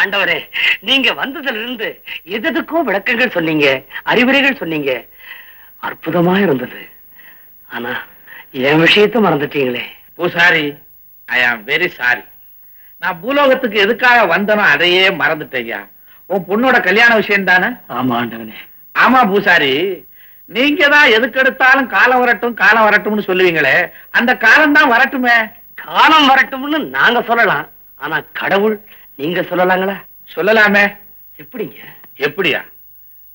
ஆண்டவரே நீங்க வந்ததுல இருந்து எதுக்கும் விளக்கங்கள் சொன்னீங்க அறிவுரைகள் சொன்னீங்க. அற்புதமா இருந்தது. ஆனா என் விஷயத்த மறந்துட்டீங்களே. பூசாரி ஐ ஆம் வெரி சாரி நான் பூலோகத்துக்கு எதுக்காக வந்தனோ அதையே மறந்துட்டேயா உன் பொண்ணோட கல்யாண விஷயம் தானே? ஆமா ஆண்டவனே. ஆமா பூசாரி. நீங்க தான் எதுக்கு எடுத்தாலும் காலம் வரட்டும் காலம் வரட்டும்னு சொல்லுவீங்களே. அந்த காலம் தான் வரட்டுமே. காலம் வரட்டும்னு நாங்க சொல்லலாம். ஆனா கடவுள் நீங்க சொல்லலாங்களா? சொல்லலாமே. எப்படிங்க? எப்படியா?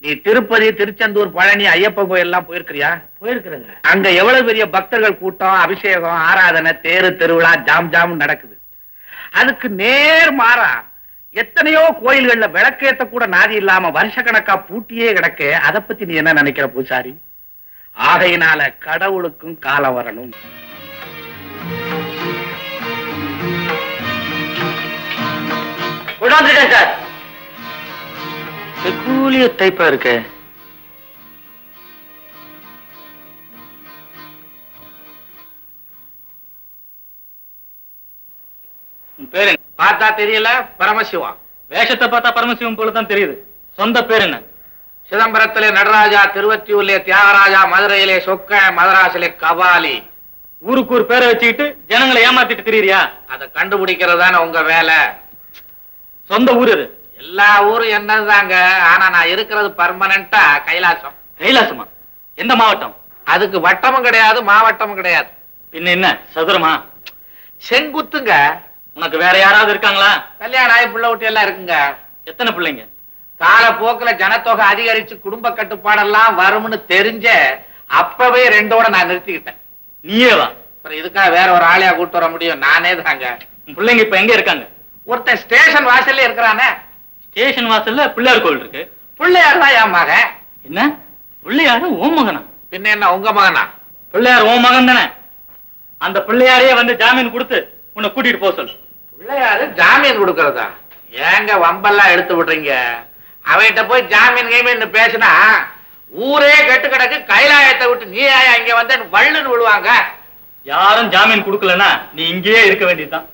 நீ திருப்பதி திருச்செந்தூர் பழனி ஐயப்பன் கோயில் எல்லாம் போயிருக்கிறியா? போயிருக்கிறேங்க. அங்க எவ்வளவு பெரிய பக்தர்கள் கூட்டம் அபிஷேகம் ஆராதனை தேரு திருவிழா ஜாம் ஜாம் நடக்குது. அதுக்கு நேர் மாறா எத்தனையோ கோயில்கள்ல விளக்கேத்த கூட நாதி இல்லாம வருஷக்கணக்கா பூட்டியே கிடக்கு. அத பத்தி நீ என்ன நினைக்கிற பூசாரி? ஆகையினால கடவுளுக்கும் காலம் வரணும். கொண்டாந்துட்டேன் சார். பெக்கூலிய டைப்பா இருக்கு. பேரு என்ன? பார்த்தா தெரியல பரமசிவம். வேஷத்தை பார்த்தா பரமசிவம் போல தான் தெரியுது. சொந்த பேர் என்ன? சிதம்பரத்திலே நடராஜா திருவத்தியூர்லே தியாகராஜா மதுரையிலே சொக்க மதராசிலே கபாலி. ஊருக்கு ஒரு பேரை வச்சுக்கிட்டு ஜனங்களை ஏமாத்திட்டு திரியறியா? அதை கண்டுபிடிக்கிறதான உங்க வேலை. சொந்த ஊர் அது. எல்லா ஊரும் என்னதாங்க ஆனா நான் இருக்கிறது பர்மனண்டா கைலாசம். கைலாசமா? எந்த மாவட்டம்? அதுக்கு வட்டமும் கிடையாது மாவட்டமும் கிடையாது. பின்ன என்ன? சதுரமா? செங்குத்துங்க. உனக்கு வேற யாராவது இருக்காங்களா? கல்யாணம் ஆகி புள்ள ஊட்டி எல்லாம் இருக்குங்க. எத்தனை பிள்ளைங்க? காலப்போக்குல ஜனத்தொகை அதிகரிச்சு குடும்ப கட்டுப்பாடெல்லாம் வரும்னு தெரிஞ்ச அப்பவே ரெண்டோட நான் நிறுத்திக்கிட்டேன். நீயே வா இதுக்காக வேற ஒரு ஆளையா கூட்டு வர முடியும்? நானே தாங்க பிள்ளைங்க இப்ப எங்க இருக்காங்க? ஒருத்தன் ஸ்டேஷன் வாசல்ல இருக்கிறானே. ஸ்டேஷன் வாசல்ல பிள்ளையார் கோவில் இருக்கு. பிள்ளையார் தான் என் மகன். என்ன? பிள்ளையாரு ஓ மகனா? பின்ன என்ன உங்க மகனா? பிள்ளையார் ஓ மகன் தானே? அந்த பிள்ளையாரையே வந்து ஜாமீன் கொடுத்து உன்னை கூட்டிட்டு போக சொல்லு. பிள்ளையாரு ஜாமீன் கொடுக்கறதா? ஏங்க வம்பெல்லாம் எடுத்து விடுறீங்க? அவன்கிட்ட போய் ஜாமீன் கீமீன் பேசினா ஊரே கெட்டு கிடக்கு கைலாயத்தை விட்டு நீ இங்க வந்து வள்ளுன்னு விழுவாங்க. யாரும் ஜாமீன் கொடுக்கலன்னா நீ இங்கேயே இருக்க வேண்டியதுதான்.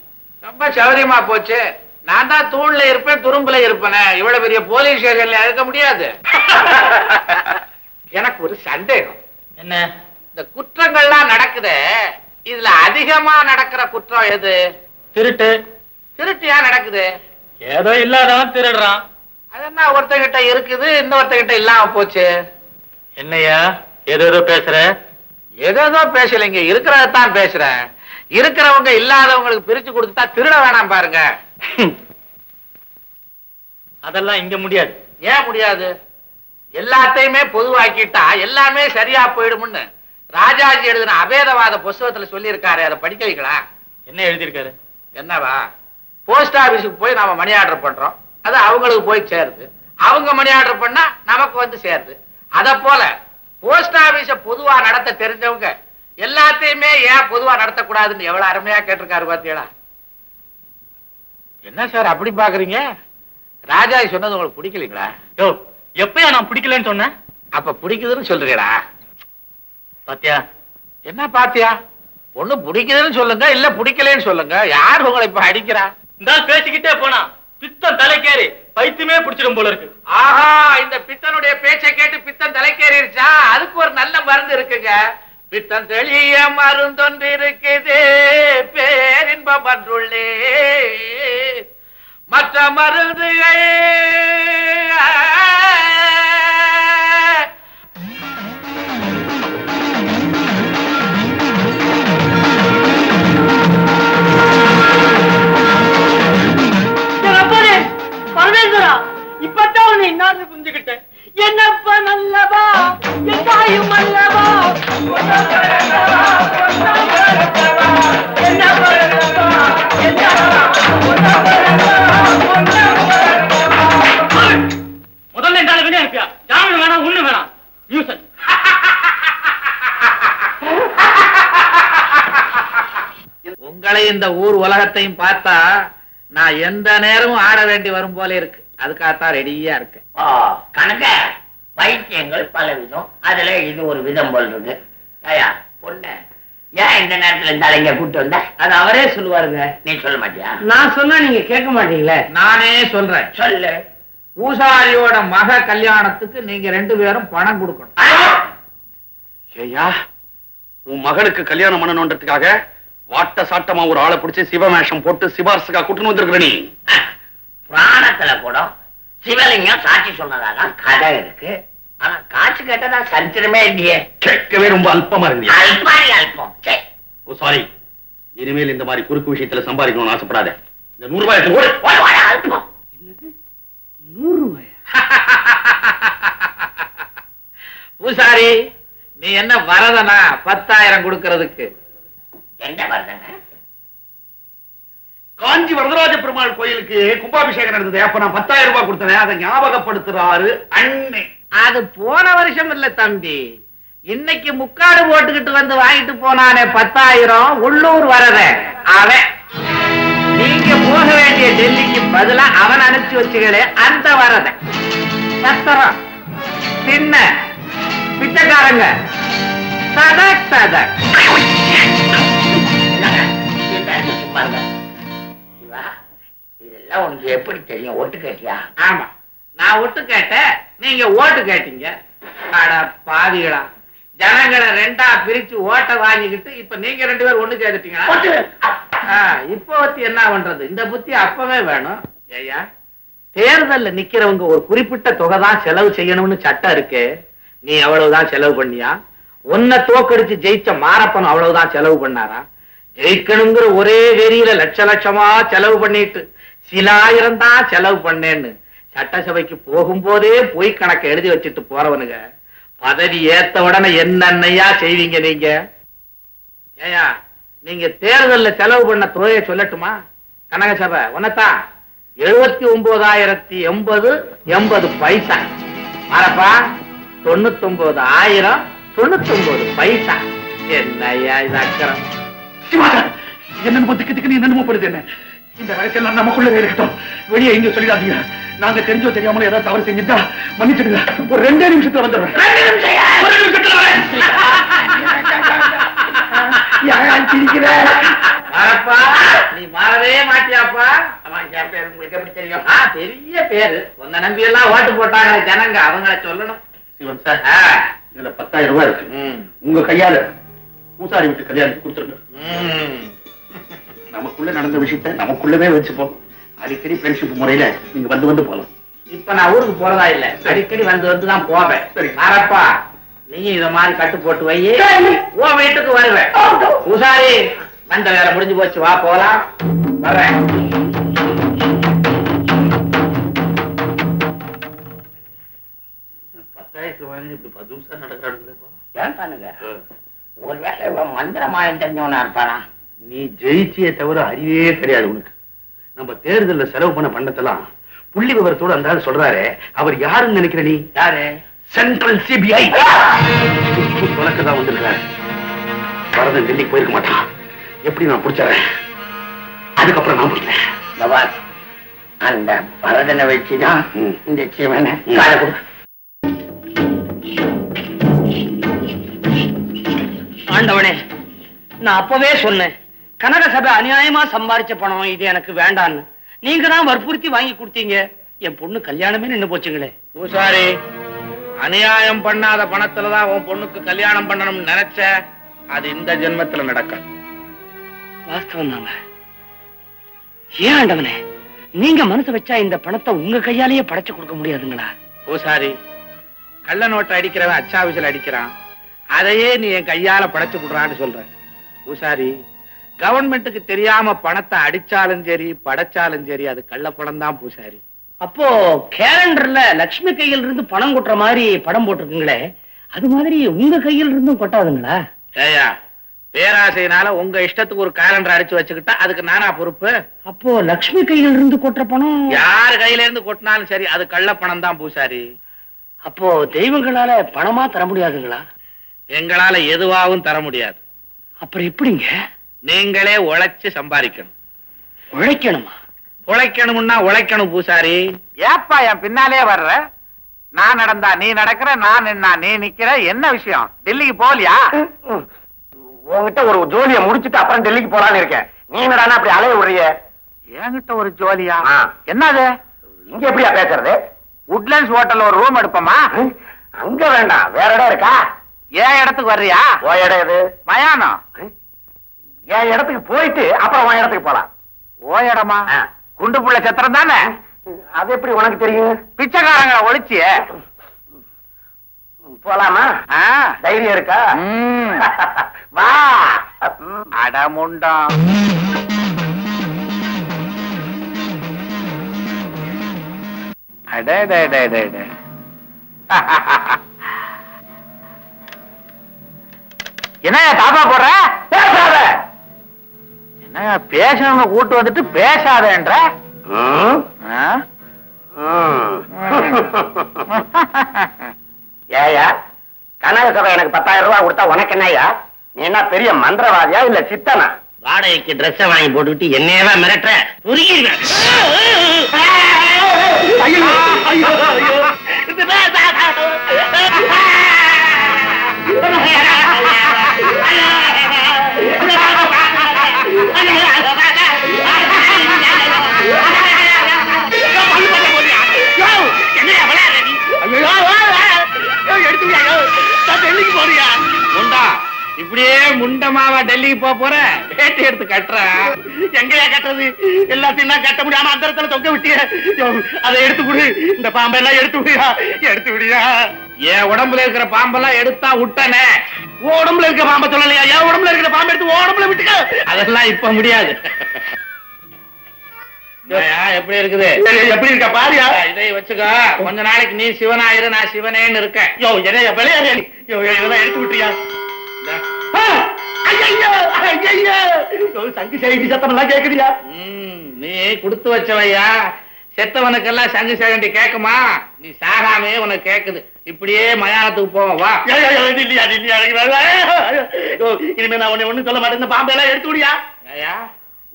ரொம்ப சௌரியமா போச்சு. நான் தான் தூண்ல இருப்பேன் துரும்புல இருப்பேனே. இவ்வளவு பெரிய போலீஸ் ஸ்டேஷன்ல இருக்க முடியாது. எனக்கு ஒரு சந்தேகம். என்ன? இந்த குற்றங்கள்லாம் நடக்குதே. இதுல அதிகமா நடக்கிற குற்றம் எது? திருட்டு. திருட்டியா நடக்குது? ஏதோ இல்லாதவன் திருடுறான். அது என்ன ஒருத்தகிட்ட இருக்குது இன்னொருத்தகிட்ட இல்லாம போச்சு? என்னையா ஏதோ ஏதோ பேசுற? ஏதேதோ பேசலைங்க இருக்கிறதான் பேசுறேன். இருக்கிறவங்க இல்லாதவங்களுக்கு பிரிச்சு கொடுத்துட்டா திருட வேணாம் பாருங்க. அதெல்லாம் இங்க முடியாது. ஏன் முடியாது? எல்லாத்தையுமே பொதுவாக்கிட்டா எல்லாமே சரியா போயிடும்னு ராஜாஜி எழுதின அபேதவாத புஸ்தகத்துல சொல்லியிருக்காரு. அதை படிக்க வைக்கலாம் என்ன எழுதியிருக்காரு? என்னவா? போஸ்ட் ஆபீஸுக்கு போய் நாம மணி ஆர்டர் பண்றோம். அது அவங்களுக்கு போய் சேருது. அவங்க மணி ஆர்டர் பண்ணா நமக்கு வந்து சேருது. அத போல போஸ்ட் ஆபீஸ பொதுவா நடத்த தெரிஞ்சவங்க எல்லாத்தையுமே ஏன் பொதுவா நடத்தக்கூடாதுன்னு எவ்வளவு அருமையா கேட்டிருக்காரு பாத்தீங்களா? என்ன சார் அப்படி பாக்குறீங்க? ராஜாஜி சொன்னது உங்களுக்கு பிடிக்கலீங்களா? யோ எப்பயா நான் பிடிக்கலன்னு சொன்னேன்? அப்ப பிடிக்குதுன்னு சொல்றீங்களா? பாத்தியா? என்ன பாத்தியா? ஒண்ணு பிடிக்குதுன்னு சொல்லுங்க இல்ல பிடிக்கலன்னு சொல்லுங்க. யார் உங்களை இப்ப அடிக்கிறா? இந்த பேசிக்கிட்டே போனா பித்தம் தலைக்கேறி பைத்தியமே பிடிச்சிடும் போல இருக்கு. ஆஹா இந்த பித்தனுடைய பேச்சை கேட்டு பித்தன் தலைக்கேறிடுச்சா அதுக்கு ஒரு நல்ல மருந்து இருக்குங்க. பித்தன் தெளிய மருந்தொன்று இருக்குதே பேரின்பம் அன்றுள்ளே மற்ற மருந்துகள். இந்த ஊர் உலகத்தையும் பார்த்தா நான் எந்த நேரமும் ஆட வேண்டி வரும் போல இருக்கு. அதுக்காகத்தான் ரெடியா இருக்கேன். ஆ, கணக்க? வைத்தியங்கள் பல விதம் அதுல இது ஒரு விதம் போல் இருக்கு. ஐயா பொண்ணு ஏன் இந்த நேரத்துல இந்த இங்க கூட்டு வந்த? அது அவரே சொல்லுவாருங்க. நீ சொல்ல மாட்டியா? நான் சொன்னா நீங்க கேட்க மாட்டீங்களே? நானே சொல்றேன். சொல்லு. பூசாரியோட மக கல்யாணத்துக்கு நீங்க ரெண்டு பேரும் பணம் கொடுக்கணும். ஏயா உன் மகளுக்கு கல்யாணம் பண்ணணுன்றதுக்காக வாட்ட சாட்டமா ஒரு ஆளை பிடிச்சி சிவமேஷம் போட்டு சிபாரசுக்கா கூட்டுன்னு வந்திருக்கிற நீ? புராணத்துல கூட சிவலிங்கம் சாட்சி சொன்னதாக கதை இருக்கு. ஆனா காசு கேட்டதா சரித்திரமே இல்லையே. கேட்கவே ரொம்ப அல்பமா இருந்தியா அல்பாரி அல்பம். சே ஓ சாரி இனிமேல் இந்த மாதிரி குறுக்கு விஷயத்துல சம்பாதிக்கணும்னு ஆசைப்படாத. இந்த நூறு ரூபாய் அல்பம். நூறு ரூபாயா பூசாரி நீ என்ன வரதனா பத்தாயிரம் கொடுக்கறதுக்கு? என்ன வருதுங்க? காஞ்சி வரதராஜ பெருமாள் கோயிலுக்கு கும்பாபிஷேகம் நடந்தது. அப்ப நான் பத்தாயிரம் ரூபாய் கொடுத்தேன். அதை ஞாபகப்படுத்துறாரு அண்ணே. அது போன வருஷம் இல்ல தம்பி. இன்னைக்கு முக்காடு போட்டுக்கிட்டு வந்து வாங்கிட்டு போனானே பத்தாயிரம். உள்ளூர் வரத. அவன் நீங்க போக வேண்டிய டெல்லிக்கு பதிலா அவன் அனுப்பிச்சு வச்சுகளே அந்த வரத. சத்திரம். சின்ன பிச்சைக்காரங்க. சதக் சதக் இதெல்லாம் உனக்கு எப்படி தெரியும்? ஒட்டு கேட்டியா? ஆமா. நான் ஒட்டு கேட்டேன். நீங்க ஓட்டு கேட்டீங்க. அட பாவிகளா. ஜனங்களை ரெண்டா பிரிச்சு ஓட்ட வாங்கிக்கிட்டு இப்ப நீங்க ரெண்டு பேரும் ஒண்ணு சேர்த்துட்டீங்களா இப்ப வச்சு என்ன பண்றது? இந்த புத்தி அப்பவே வேணும். ஐயா தேர்தல்ல நிக்கிறவங்க ஒரு குறிப்பிட்ட தொகை தான் செலவு செய்யணும்னு சட்டம் இருக்கு. நீ எவ்வளவுதான் செலவு பண்ணியா? உன்னை தோக்கடிச்சு ஜெயிச்ச மாரப்பன் அவ்வளவுதான் செலவு பண்ணாரா? ஜெயிக்கணுங்கிற ஒரே வெறியில லட்ச லட்சமா செலவு பண்ணிட்டு சில தான் செலவு பண்ணேன்னு. சட்டசபைக்கு போகும்போதே போய் கணக்கை எழுதி வச்சுட்டு போறவனுங்க. பதவி ஏத்த உடனே என்னென்னையா செய்வீங்க நீங்க? ஏயா நீங்க தேர்தல்ல செலவு பண்ண தொகையை சொல்லட்டுமா? கனகசபை உன்னத்தான் எழுபத்தி ஒன்பதாயிரத்தி எண்பது எண்பது பைசா. மறப்பா தொண்ணூத்தி ஒன்பது ஆயிரம் தொண்ணூத்தி ஒன்பது பைசா. என்னையா இது அக்கறம் சிவாசன் என்னென்ன திக்கு திக்கு என்னென்னமோ பண்ணுது என்ன? இந்த ரகசியம் நமக்குள்ளவே இருக்கட்டும். வெளியே எங்க சொல்லிடாதீங்க. நாங்க தெரிஞ்சோ தெரியாமல ஏதாவது தவறு செஞ்சுட்டா மன்னிச்சிடுங்க. ஒரு ரெண்டே நிமிஷத்துல வந்துடுறேன். நீ மாறவே மாட்டியாப்பா. பேர் உங்களுக்கு எப்படி தெரியும்? பெரிய பேரு. உன்னை நம்பி எல்லாம் ஓட்டு போட்டாங்க ஜனங்க அவங்கள சொல்லணும். சிவன் சார் இதுல பத்தாயிரம் ரூபாய் இருக்கு. உங்க கையால பூசாரி வீட்டு கல்யாணத்துக்கு கொடுத்துருங்க. நமக்குள்ள நடந்த விஷயத்தை நமக்குள்ளவே வச்சுப்போம். அடிக்கடி ஃப்ரெண்ட்ஷிப் முறையில நீங்க வந்து வந்து போலாம் இப்ப நான் ஊருக்கு போறதா இல்ல. அடிக்கடி வந்து வந்து தான் போவேன். சரி. மாறப்பா நீயும் இத மாதிரி கட்டு போட்டு வை. உன் வீட்டுக்கு வருவேன். உசாரி வந்த வேலை முடிஞ்சு போச்சு வா போலாம். வர்றேன் பத்தாயிரத்து வாங்கி இப்படி பதுசா நடக்கிறானுங்களேப்பா. ஏன் பண்ணுங்க? ஒருவேளை மந்திரமாயம் தெரிஞ்சவனா இருப்பானா? நீ ஜெயிச்சியே தவிர அறிவே கிடையாது உனக்கு. நம்ம தேர்தல்ல செலவு பண்ண பண்டத்தெல்லாம் புள்ளி விவரத்தோட அந்த ஆள் சொல்றாரு அவர் யாருன்னு நினைக்கிற நீ? யாரு? சென்ட்ரல் சிபிஐ உனக்கு தான் வந்திருக்காரு வரதன் டெல்லிக்கு போயிருக்க மாட்டான். எப்படி நான் பிடிச்சறேன் அதுக்கப்புறம் நான் பிடிக்கிறேன் அந்த பரதனை வச்சுதான். இந்த சிவனை. ஆண்டவனே நான் அப்பவே சொன்னேன். கனக சபை அநியாயமா சம்பாரிச்ச பணம் இது எனக்கு வேண்டான்னு. நீங்க தான் வற்புறுத்தி வாங்கி கொடுத்தீங்க. என் பொண்ணு கல்யாணமே நின்னு போச்சுங்களே. பூசாரி அநியாயம் பண்ணாத பணத்துலதான் உன் பொண்ணுக்கு கல்யாணம் பண்ணணும்னு நினைச்ச அது இந்த ஜென்மத்துல நடக்கும் வாஸ்தவம் தாங்க. ஏன் ஆண்டவனே? நீங்க மனசு வச்சா இந்த பணத்தை உங்க கையாலேயே படைச்சு கொடுக்க முடியாதுங்களா? பூசாரி கள்ள நோட்டை அடிக்கிறவன் அச்சாவிசில் அடிக்கிறான். அதையே நீ என் கையால படைச்சு கொடுறான்னு சொல்ற. பூசாரி கவர்மெண்ட்டுக்கு தெரியாம பணத்தை அடிச்சாலும் சரி படைச்சாலும் சரி அது கள்ளப்பணம் தான் பூசாரி. அப்போ கேலண்டர்ல லட்சுமி கையில் இருந்து பணம் கொட்டுற மாதிரி படம் போட்டிருக்குங்களே அது மாதிரி உங்க கையில் இருந்தும் கொட்டாதுங்களா? ஏயா பேராசையினால உங்க இஷ்டத்துக்கு ஒரு காலண்டர் அடிச்சு வச்சுக்கிட்டா அதுக்கு நானா பொறுப்பு? அப்போ லட்சுமி கையில் இருந்து கொட்டுற பணம்? யார் கையில இருந்து கொட்டினாலும் சரி அது கள்ளப்பணம் தான் பூசாரி. அப்போ தெய்வங்களால பணமா தர முடியாதுங்களா? எங்களால எதுவாகவும் தர முடியாது. அப்புறம் எப்படிங்க? நீங்களே உழைச்சு சம்பாதிக்கணும். உழைக்கணுமா? உழைக்கணும்னா உழைக்கணும் பூசாரி. ஏப்பா என் பின்னாலே வர்ற? நான் நடந்தா நீ நடக்கிற நான் நின்னா நீ நிக்கிற என்ன விஷயம்? டெல்லிக்கு போகலையா? உன்கிட்ட ஒரு ஜோலியை முடிச்சிட்டு அப்புறம் டெல்லிக்கு போலான்னு இருக்கேன். நீ என்னடான்னா அப்படி அலைய விடுறிய என்கிட்ட ஒரு ஜோலியா. என்னது? இங்க எப்படியா பேசுறது? உட்லண்ட்ஸ் ஹோட்டல்ல ஒரு ரூம் எடுப்போமா? அங்க வேண்டாம். வேற இடம் இருக்கா? ஏன் இடத்துக்கு வர்றியா? ஓ இடம் எது? மயானம்? என் இடத்துக்கு போயிட்டு அப்புறம் உன் இடத்துக்கு போலாம். ஓ இடமா. குண்டு புள்ள சத்திரம் தானே? அது எப்படி உனக்கு தெரியும்? பிச்சைக்காரங்களை ஒழிச்சு போலாமா. தைரியம் இருக்கா. வா. அடமுண்டம் அடடடடடட. என்னய்யா தாப்பா போடுற? பேசணும்னு கூட்டு வந்துட்டு பேசாதேன்ற. ஏயா கனக சபை எனக்கு பத்தாயிரம் ரூபாய் கொடுத்தா உனக்கு என்னய்யா நீ என்ன பெரிய மந்திரவாதியா இல்ல சித்தனா வாடகைக்கு ட்ரெஸ் வாங்கி போட்டுக்கிட்டு என்னையவா மிரட்டுற எடுத்து கட்டுற. எங்கயா கட்டுறது? எல்லாத்தையும் நான் கட்ட முடியாம அந்த இடத்துல தொங்க விட்டிய. அதை எடுத்து விடு. இந்த பாம்பெல்லாம் எடுத்து விடியா எடுத்து விடியா என் உடம்புல இருக்கிற பாம்பெல்லாம் எடுத்தா விட்டனே உடம்புல இருக்க பாம்பை சொல்லலையா? என் உடம்புல இருக்கிற பாம்பை எடுத்து உடம்புல விட்டுக்க. அதெல்லாம் இப்ப முடியாது. எப்படி இருக்குது? எப்படி இருக்க? பாரியா? இதை வச்சுக்கோ. கொஞ்ச நாளைக்கு நீ சிவனாயிரு நான் சிவனேன்னு இருக்கேன். யோ என்ன விளையாடு யோ யோ, இதெல்லாம் எடுத்து விட்டியா சங்கு செய்தி சத்தம் எல்லாம் கேக்குதியா. ம், நீ கொடுத்து வச்சவையா? செத்தவனுக்கெல்லாம் சங்கு சேகண்டி கேக்குமா? நீ சாகாமே உனக்கு கேக்குது. இப்படியே மயானத்துக்கு போவோம் வா. இனிமே நான் உன்னை ஒண்ணும் சொல்ல மாட்டேன். பாம்பெல்லாம் எடுத்து விடியா.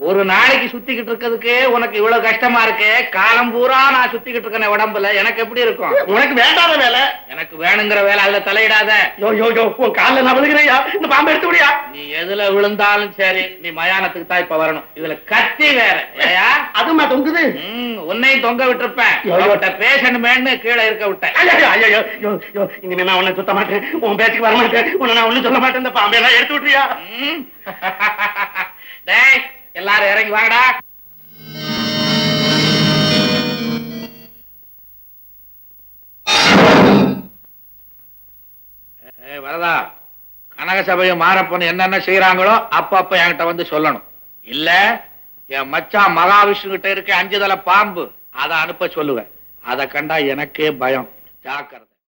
ஒரு நாளைக்கு சுத்திக்கிட்டு இருக்கிறதுக்கு உனக்கு இவ்வளவு கஷ்டமா இருக்கு? காலம் பூரா நான் சுத்திக்கிட்டு இருக்கேன் உடம்புல. எனக்கு எப்படி இருக்கும்? உனக்கு வேண்டாத வேலை. எனக்கு வேணுங்கிற வேலை அதுல தலையிடாத. யோ யோ யோ உன் காலில் நான் விழுகிறேயா? இந்த பாம்பை எடுத்து விடியா நீ எதுல விழுந்தாலும் சரி நீ மயானத்துக்கு தான் இப்ப வரணும். இதுல கத்தி வேற. ஏயா? அதுமா தொங்குது? உன்னையும் தொங்க விட்டிருப்பேன். உன்கிட்ட பேசணுமேன்னு கீழே இருக்க விட்டேன். ஐயோ, யோ, யோ, இனிமே நான் உன்னை சுத்த மாட்டேன். உன் பேச்சுக்கு வர மாட்டேன். உன்னை நான் ஒண்ணும் சொல்ல மாட்டேன். இந்த பாம்பை எல்லாம் எடுத்து விட்டுறியா எல்லாரும் இறங்கி வாடா வரதா கனக சபையும் என்னென்ன செய்யறாங்களோ அப்பப்ப என்கிட்ட வந்து சொல்லணும். இல்ல என் மச்சான் மகாவிஷ்ணு கிட்ட இருக்க அஞ்சு தலை பாம்பு அதை அனுப்ப சொல்லுவேன். அதை கண்டா எனக்கே பயம். ஜாக்கிரதை.